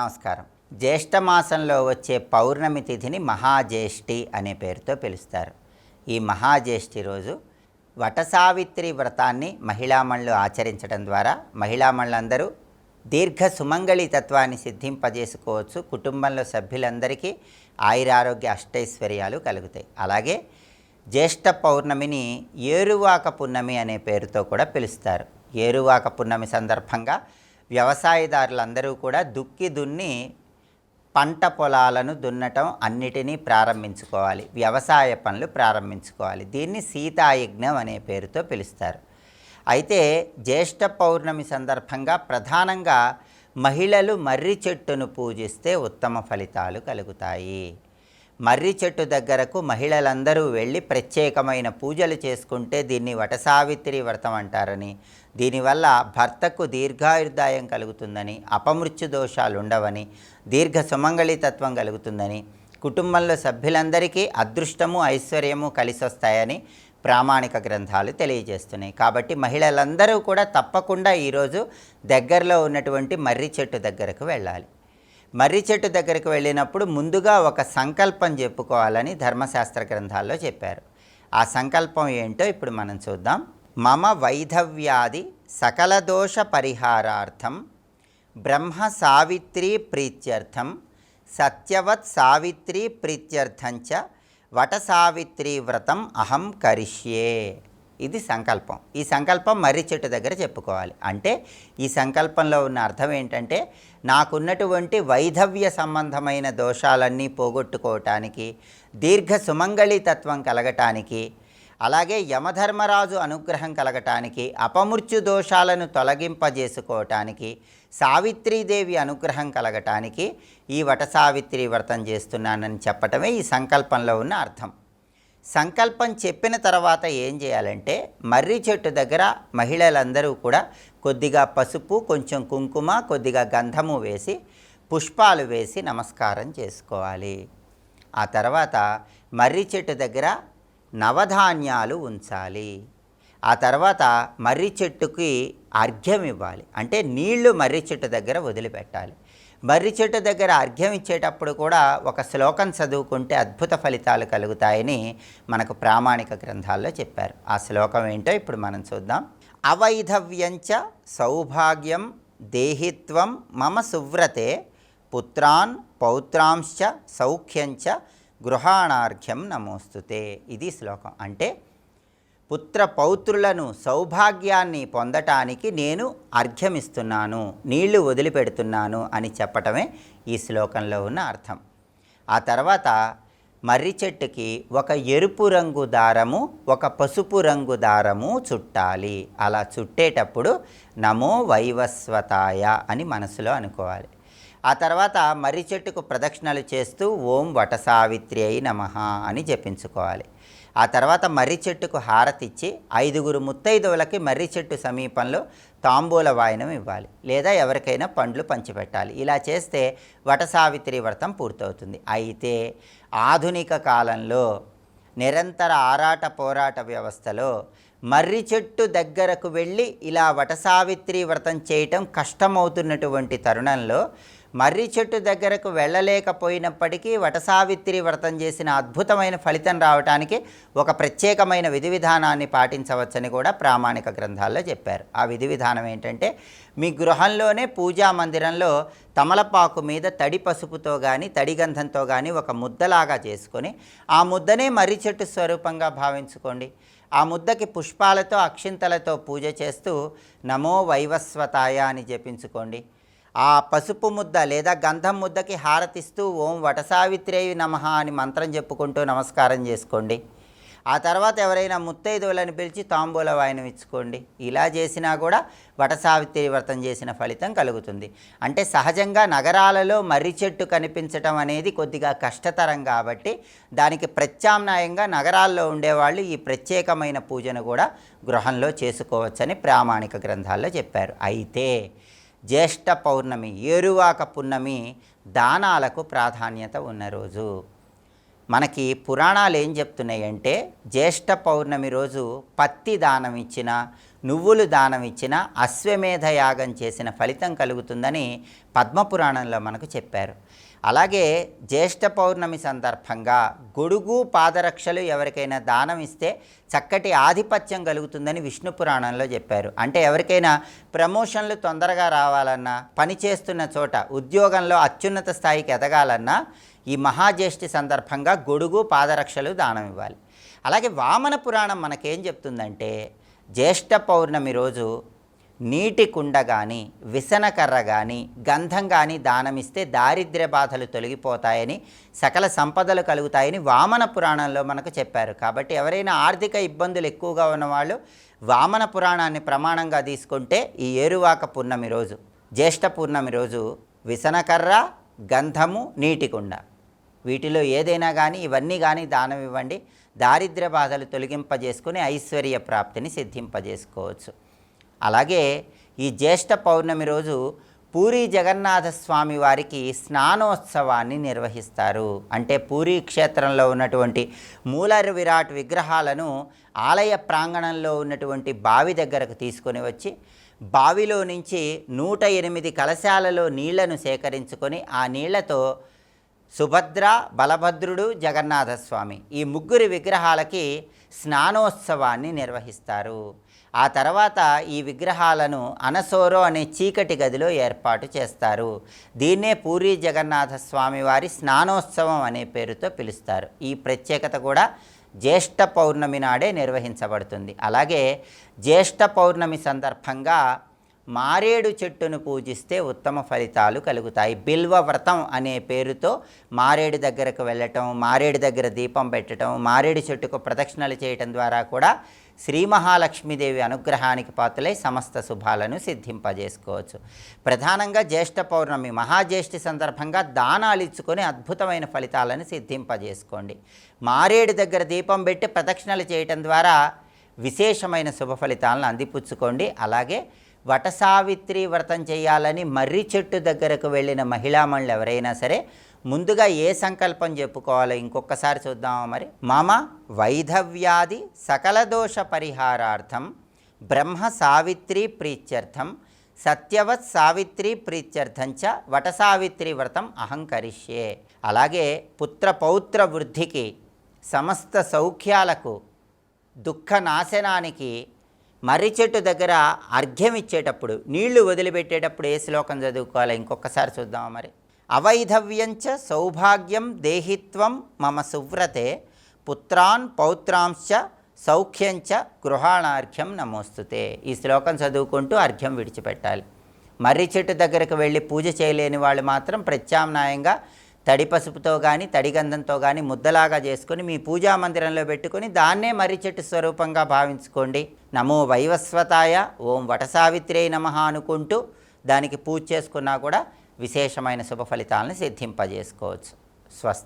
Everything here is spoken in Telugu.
నమస్కారం. జ్యేష్ఠమాసంలో వచ్చే పౌర్ణమి తిథిని మహాజ్యేష్ఠి అనే పేరుతో పిలుస్తారు. ఈ మహాజ్యేష్ఠి రోజు వటసావిత్రి వ్రతాన్ని మహిళామణులు ఆచరించడం ద్వారా మహిళామణులందరూ దీర్ఘ సుమంగళి తత్వాన్ని సిద్ధింపజేసుకోవచ్చు. కుటుంబంలో సభ్యులందరికీ ఆయురారోగ్య అష్టైశ్వర్యాలు కలుగుతాయి. అలాగే జ్యేష్ఠ పౌర్ణమిని ఏరువాక పున్నమి అనే పేరుతో కూడా పిలుస్తారు. ఏరువాక పున్నమి సందర్భంగా వ్యవసాయదారులందరూ కూడా దుక్కి దున్ని పంట పొలాలను దున్నటం అన్నిటినీ ప్రారంభించుకోవాలి. వ్యవసాయ పనులు ప్రారంభించుకోవాలి. దీన్ని సీతాయజ్ఞం అనే పేరుతో పిలుస్తారు. అయితే జ్యేష్ఠ పౌర్ణమి సందర్భంగా ప్రధానంగా మహిళలు మర్రి చెట్టును పూజిస్తే ఉత్తమ ఫలితాలు కలుగుతాయి. మర్రి చెట్టు దగ్గరకు మహిళలందరూ వెళ్ళి ప్రత్యేకమైన పూజలు చేసుకుంటే దీన్ని వటసావిత్రి వ్రతం అంటారని. దీనివల్ల భర్తకు దీర్ఘాయుర్దాయం కలుగుతుందని అపమృత్యు దోషాలు ఉండవని దీర్ఘ సుమంగళితత్వం కలుగుతుందని కుటుంబంలో సభ్యులందరికీ అదృష్టము ఐశ్వర్యము కలిసి వస్తాయని ప్రామాణిక గ్రంథాలు తెలియజేస్తున్నాయి. కాబట్టి మహిళలందరూ కూడా తప్పకుండా ఈరోజు దగ్గరలో ఉన్నటువంటి మర్రి చెట్టు దగ్గరకు వెళ్ళాలి. మర్రి చెట్టు దగ్గరికి వెళ్ళినప్పుడు ముందుగా ఒక సంకల్పం చెప్పుకోవాలని ధర్మశాస్త్ర గ్రంథాల్లో చెప్పారు. ఆ సంకల్పం ఏంటో ఇప్పుడు మనం చూద్దాం. మమ వైధవ్యాది సకల దోష పరిహారార్థం బ్రహ్మ సావిత్రి ప్రీత్యర్థం సత్యవత్ సావిత్రి ప్రీత్యర్థంచ వట సావిత్రి వ్రతం అహం కరిష్యే. ఇది సంకల్పం. ఈ సంకల్పం మర్రి చెట్టు దగ్గర చెప్పుకోవాలి. అంటే ఈ సంకల్పంలో ఉన్న అర్థం ఏంటంటే నాకున్నటువంటి వైధవ్య సంబంధమైన దోషాలన్నీ పోగొట్టుకోవటానికి దీర్ఘ సుమంగళితత్వం కలగటానికి అలాగే యమధర్మరాజు అనుగ్రహం కలగటానికి అపమృత్యు దోషాలను తొలగింపజేసుకోవటానికి సావిత్రీదేవి అనుగ్రహం కలగటానికి ఈ వట సావిత్రి వ్రతం చేస్తున్నానని చెప్పటమే ఈ సంకల్పంలో ఉన్న అర్థం. సంకల్పం చెప్పిన తర్వాత ఏం చేయాలంటే మర్రి చెట్టు దగ్గర మహిళలందరూ కూడా కొద్దిగా పసుపు కొంచెం కుంకుమ కొద్దిగా గంధము వేసి పుష్పాలు వేసి నమస్కారం చేసుకోవాలి. ఆ తర్వాత మర్రి చెట్టు దగ్గర నవధాన్యాలు ఉంచాలి. ఆ తర్వాత మర్రి చెట్టుకి అర్ఘ్యం ఇవ్వాలి. అంటే నీళ్ళు మర్రి చెట్టు దగ్గర వదిలిపెట్టాలి. మర్రి చెట్టు దగ్గర అర్ఘ్యం ఇచ్చేటప్పుడు కూడా ఒక శ్లోకం చదువుకుంటే అద్భుత ఫలితాలు కలుగుతాయని మనకు ప్రామాణిక గ్రంథాల్లో చెప్పారు. ఆ శ్లోకం ఏంటో ఇప్పుడు మనం చూద్దాం. అవైధవ్యంచ సౌభాగ్యం దేహిత్వం మమ సువ్రతే పుత్రాన్ పౌత్రాంశ్చ సౌఖ్యంచ గృహాణార్ఘ్యం నమోస్తుతే. ఇది శ్లోకం. అంటే పుత్ర పౌత్రులను సౌభాగ్యాన్ని పొందటానికి నేను అర్ఘ్యమిస్తున్నాను నీళ్ళు వదిలిపెడుతున్నాను అని చెప్పటమే ఈ శ్లోకంలో ఉన్న అర్థం. ఆ తర్వాత మర్రి చెట్టుకి ఒక ఎరుపు రంగు దారము ఒక పసుపు రంగు దారము చుట్టాలి. అలా చుట్టేటప్పుడు నమో వైవస్వతాయ అని మనసులో అనుకోవాలి. ఆ తర్వాత మర్రి చెట్టుకు ప్రదక్షిణలు చేస్తూ ఓం వటసావిత్రి అయి నమ అని జపించుకోవాలి. ఆ తర్వాత మర్రి చెట్టుకు హారతిచ్చి ఐదుగురు ముత్తైదువులకి మర్రి చెట్టు సమీపంలో తాంబూల వాయనం ఇవ్వాలి. లేదా ఎవరికైనా పండ్లు పంచిపెట్టాలి. ఇలా చేస్తే వటసావిత్రి వ్రతం పూర్తవుతుంది. అయితే ఆధునిక కాలంలో నిరంతర ఆరాట పోరాట వ్యవస్థలో మర్రి చెట్టు దగ్గరకు వెళ్ళి ఇలా వటసావిత్రి వ్రతం చేయటం కష్టమవుతున్నటువంటి తరుణంలో మర్రి చెట్టు దగ్గరకు వెళ్ళలేకపోయినప్పటికీ వటసావిత్రి వ్రతం చేసిన అద్భుతమైన ఫలితం రావడానికి ఒక ప్రత్యేకమైన విధి విధానాన్ని పాటించవచ్చని కూడా ప్రామాణిక గ్రంథాల్లో చెప్పారు. ఆ విధి విధానం ఏంటంటే మీ గృహంలోనే పూజా మందిరంలో తమలపాకు మీద తడి పసుపుతో కానీ తడి గంధంతో కానీ ఒక ముద్దలాగా చేసుకొని ఆ ముద్దనే మర్రి చెట్టు స్వరూపంగా భావించుకోండి. ఆ ముద్దకి పుష్పాలతో అక్షింతలతో పూజ చేస్తూ నమో వైవస్వతాయ అని జపించుకోండి. ఆ పసుపు ముద్ద లేదా గంధం ముద్దకి హారతిస్తూ ఓం వటసావిత్రేయు నమ అని మంత్రం చెప్పుకుంటూ నమస్కారం చేసుకోండి. ఆ తర్వాత ఎవరైనా ముత్తైదువులను పిలిచి తాంబూల వాయనం ఇచ్చుకోండి. ఇలా చేసినా కూడా వటసావిత్రి వ్రతం చేసిన ఫలితం కలుగుతుంది. అంటే సహజంగా నగరాలలో మర్రి చెట్టు కనిపించటం అనేది కొద్దిగా కష్టతరం కాబట్టి దానికి ప్రత్యామ్నాయంగా నగరాల్లో ఉండేవాళ్ళు ఈ ప్రత్యేకమైన పూజను కూడా గృహంలో చేసుకోవచ్చని ప్రామాణిక గ్రంథాల్లో చెప్పారు. అయితే జ్యేష్ఠ పౌర్ణమి ఏరువాక పున్నమి దానాలకు ప్రాధాన్యత ఉన్న రోజు. మనకి పురాణాలు ఏం చెప్తున్నాయంటే జ్యేష్ఠ పౌర్ణమి రోజు పత్తి దానం ఇచ్చిన నువ్వులు దానం ఇచ్చిన అశ్వమేధ యాగం చేసిన ఫలితం కలుగుతుందని పద్మపురాణంలో మనకు చెప్పారు. అలాగే జ్యేష్ఠ పౌర్ణమి సందర్భంగా గొడుగు పాదరక్షలు ఎవరికైనా దానం ఇస్తే చక్కటి ఆధిపత్యం కలుగుతుందని విష్ణు పురాణంలో చెప్పారు. అంటే ఎవరికైనా ప్రమోషన్లు తొందరగా రావాలన్నా పని చేస్తున్న చోట ఉద్యోగంలో అత్యున్నత స్థాయికి ఎదగాలన్నా ఈ మహాజ్యేష్ఠి సందర్భంగా గొడుగు పాదరక్షలు దానం ఇవ్వాలి. అలాగే వామన పురాణం మనకేం చెప్తుందంటే జ్యేష్ఠ పౌర్ణమి రోజు నీటి కుండ కానీ విసనకర్ర కానీ గంధం కానీ దానమిస్తే దారిద్ర్య బాధలు తొలగిపోతాయని సకల సంపదలు కలుగుతాయని వామన పురాణంలో మనకు చెప్పారు. కాబట్టి ఎవరైనా ఆర్థిక ఇబ్బందులు ఎక్కువగా ఉన్నవాళ్ళు వామన పురాణాన్ని ప్రమాణంగా తీసుకుంటే ఈ ఏరువాక పూర్ణమి రోజు జ్యేష్ఠ పూర్ణమి రోజు విసనకర్ర గంధము నీటి కుండ. వీటిలో ఏదైనా కానీ ఇవన్నీ కానీ దానం ఇవ్వండి. దారిద్ర్య బాధలు తొలగింపజేసుకుని ఐశ్వర్య ప్రాప్తిని సిద్ధింపజేసుకోవచ్చు. అలాగే ఈ జ్యేష్ఠ పౌర్ణమి రోజు పూరి జగన్నాథ స్వామి వారికి స్నానోత్సవాన్ని నిర్వహిస్తారు. అంటే పూరి క్షేత్రంలో ఉన్నటువంటి మూల విరాట్ విగ్రహాలను ఆలయ ప్రాంగణంలో ఉన్నటువంటి బావి దగ్గరకు తీసుకొని వచ్చి బావిలో నుంచి నూట ఎనిమిది కలశాలలో నీళ్ళను సేకరించుకొని ఆ నీళ్ళతో సుభద్ర బలభద్రుడు జగన్నాథస్వామి ఈ ముగ్గురి విగ్రహాలకి స్నానోత్సవాన్ని నిర్వహిస్తారు. ఆ తర్వాత ఈ విగ్రహాలను అనసోరో అనే చీకటి గదిలో ఏర్పాటు చేస్తారు. దీన్నే పూరి జగన్నాథ స్వామి వారి స్నానోత్సవం అనే పేరుతో పిలుస్తారు. ఈ ప్రత్యేకత కూడా జ్యేష్ఠ పౌర్ణమి నాడే నిర్వహించబడుతుంది. అలాగే జ్యేష్ఠ పౌర్ణమి సందర్భంగా మారేడు చెట్టును పూజిస్తే ఉత్తమ ఫలితాలు కలుగుతాయి. బిల్వ వ్రతం అనే పేరుతో మారేడు దగ్గరకు వెళ్ళటం మారేడు దగ్గర దీపం పెట్టడం మారేడు చెట్టుకు ప్రదక్షిణలు చేయటం ద్వారా కూడా శ్రీ మహాలక్ష్మీదేవి అనుగ్రహానికి పాత్రలై సమస్త శుభాలను సిద్ధింపజేసుకోవచ్చు. ప్రధానంగా జ్యేష్ఠ పౌర్ణమి మహాజ్యేష్ఠి సందర్భంగా దానాలు ఇచ్చుకొని అద్భుతమైన ఫలితాలను సిద్ధింపజేసుకోండి. మారేడు దగ్గర దీపం పెట్టి ప్రదక్షిణలు చేయటం ద్వారా విశేషమైన శుభ ఫలితాలను అందిపుచ్చుకోండి. అలాగే వటసావిత్రి వ్రతం చేయాలని మర్రి చెట్టు దగ్గరకు వెళ్ళిన మహిళామణులు ఎవరైనా సరే ముందుగా ఏ సంకల్పం చెప్పుకోవాలో ఇంకొకసారి చూద్దామా మరి? మామ వైధవ్యాది సకల దోష పరిహారార్థం బ్రహ్మ సావిత్రి ప్రీత్యర్థం సత్యవత్ సావిత్రి ప్రీత్యర్థంచ వటసావిత్రి వ్రతం అహంకరిష్యే అలాగే పుత్ర పౌత్ర వృద్ధికి సమస్త సౌఖ్యాలకు దుఃఖ నాశనానికి మర్రి చెట్టు దగ్గర అర్ఘ్యం ఇచ్చేటప్పుడు నీళ్ళు వదిలిపెట్టేటప్పుడు ఏ శ్లోకం చదువుకోవాలి? ఇంకొకసారి చూద్దామా మరి. అవైధవ్యంచ సౌభాగ్యం దేహిత్వం మమ సువ్రతే పుత్రాన్ పౌత్రాంశ సౌఖ్యంచ గృహాణార్ఘ్యం నమోస్తుతే. ఈ శ్లోకం చదువుకుంటూ అర్ఘ్యం విడిచిపెట్టాలి. మర్రి చెట్టు దగ్గరకు వెళ్ళి పూజ చేయలేని వాళ్ళు మాత్రం ప్రత్యామ్నాయంగా తడి పసుపుతో కానీ తడిగంధంతో కానీ ముద్దలాగా చేసుకొని మీ పూజా మందిరంలో పెట్టుకొని దాన్నే మర్రి చెట్టు స్వరూపంగా భావించుకోండి. నమో వైవస్వతాయ ఓం వటసావిత్రే నమ అనుకుంటూ దానికి పూజ చేసుకున్నా కూడా విశేషమైన శుభ ఫలితాలను సిద్ధింపజేసుకోవచ్చు. స్వస్తి.